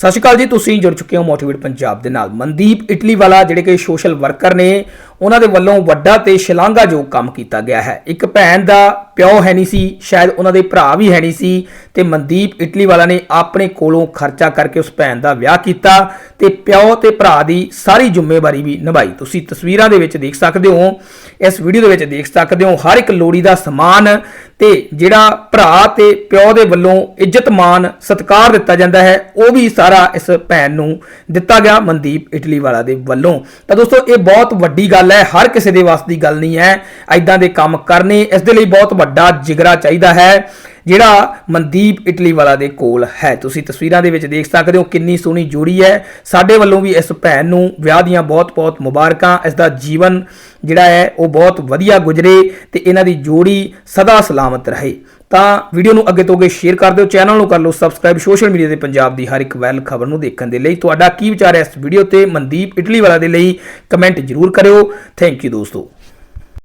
ਸਤਿ ਸ਼੍ਰੀ ਅਕਾਲ ਜੀ, ਤੁਸੀਂ ਜੁੜ ਚੁੱਕੇ ਹੋ ਮੋਟੀਵੇਟ ਪੰਜਾਬ ਦੇ ਨਾਲ। ਮਨਦੀਪ ਇਟਲੀ ਵਾਲਾ, ਜਿਹੜੇ ਕਿ ਸੋਸ਼ਲ ਵਰਕਰ ਨੇ, ਉਹਨਾਂ ਦੇ ਵੱਲੋਂ ਵੱਡਾ ਤੇ ਸ਼ਲਾਘਾਯੋਗ ਕੰਮ ਕੀਤਾ ਗਿਆ ਹੈ। ਇੱਕ ਭੈਣ ਦਾ ਪਿਓ ਹੈ ਨਹੀਂ ਸੀ, ਸ਼ਾਇਦ ਉਹਨਾਂ ਦੇ ਭਰਾ ਵੀ ਹੈ ਨਹੀਂ ਸੀ, ਤੇ ਮਨਦੀਪ ਇਟਲੀ ਵਾਲਾ ਨੇ ਆਪਣੇ ਕੋਲੋਂ ਖਰਚਾ ਕਰਕੇ ਉਸ ਭੈਣ ਦਾ ਵਿਆਹ ਕੀਤਾ ਤੇ ਪਿਓ ਤੇ ਭਰਾ ਦੀ ਸਾਰੀ ਜ਼ਿੰਮੇਵਾਰੀ ਵੀ ਨਿਭਾਈ। ਤੁਸੀਂ ਤਸਵੀਰਾਂ ਦੇ ਵਿੱਚ ਦੇਖ ਸਕਦੇ ਹੋ, ਇਸ ਵੀਡੀਓ ਦੇ ਵਿੱਚ ਦੇਖ ਸਕਦੇ ਹੋ, ਹਰ ਇੱਕ ਲੋੜੀ ਦਾ ਸਮਾਨ ਤੇ ਜਿਹੜਾ ਭਰਾ ਤੇ ਪਿਓ ਦੇ ਵੱਲੋਂ ਇੱਜ਼ਤ ਮਾਨ ਸਤਿਕਾਰ ਦਿੱਤਾ ਜਾਂਦਾ ਹੈ, ਉਹ ਵੀ ਸਾਰਾ ਇਸ ਭੈਣ ਨੂੰ ਦਿੱਤਾ ਗਿਆ ਮਨਦੀਪ ਇਟਲੀ ਵਾਲਾ ਦੇ ਵੱਲੋਂ। ਤਾਂ ਦੋਸਤੋ, ਇਹ ਬਹੁਤ ਵੱਡੀ ਗੱਲ ਹੈ, ਹਰ ਕਿਸੇ ਦੇ ਵਾਸਤੇ ਦੀ ਗੱਲ ਨਹੀਂ ਹੈ। ਐਦਾਂ ਦੇ ਕੰਮ ਕਰਨੇ ਇਸ ਦੇ ਲਈ ਬਹੁਤ ਵੱਡਾ ਜਿਗਰਾ ਚਾਹੀਦਾ ਹੈ। ਜਿਹੜਾ ਮਨਦੀਪ ਇਟਲੀ ਵਾਲਾ ਦੇ ਕੋਲ ਹੈ। ਤੁਸੀਂ ਤਸਵੀਰਾਂ ਦੇ ਵਿੱਚ ਦੇਖ ਸਕਦੇ ਹੋ ਕਿੰਨੀ ਸੋਹਣੀ ਜੋੜੀ ਹੈ। ਸਾਡੇ ਵੱਲੋਂ ਵੀ ਇਸ ਭੈਣ ਨੂੰ ਵਿਆਹ ਦੀਆਂ ਬਹੁਤ-ਬਹੁਤ ਮੁਬਾਰਕਾਂ। ਇਸ ਦਾ ਜੀਵਨ ਜਿਹੜਾ ਹੈ, ਉਹ ਬਹੁਤ ਵਧੀਆ ਗੁਜ਼ਰੇ ਤੇ ਇਹਨਾਂ ਦੀ ਜੋੜੀ ਸਦਾ ਸਲਾਮਤ ਰਹੇ। ਤਾਂ ਵੀਡੀਓ ਨੂੰ ਅੱਗੇ ਤੋਂ ਅੱਗੇ ਸ਼ੇਅਰ ਕਰ ਦਿਓ, ਚੈਨਲ ਨੂੰ ਕਰ ਲਓ ਸਬਸਕ੍ਰਾਈਬ। ਸੋਸ਼ਲ ਮੀਡੀਆ ਤੇ ਪੰਜਾਬ ਦੀ ਹਰ ਇੱਕ ਵੈਲ ਖਬਰ ਨੂੰ ਦੇਖਣ ਦੇ ਲਈ ਤੁਹਾਡਾ ਕੀ ਵਿਚਾਰ ਹੈ ਇਸ ਵੀਡੀਓ ਤੇ ਮਨਦੀਪ ਇਟਲੀ ਵਾਲਾ ਦੇ ਲਈ ਕਮੈਂਟ ਜ਼ਰੂਰ ਕਰਿਓ। ਥੈਂਕ ਯੂ ਦੋਸਤੋ।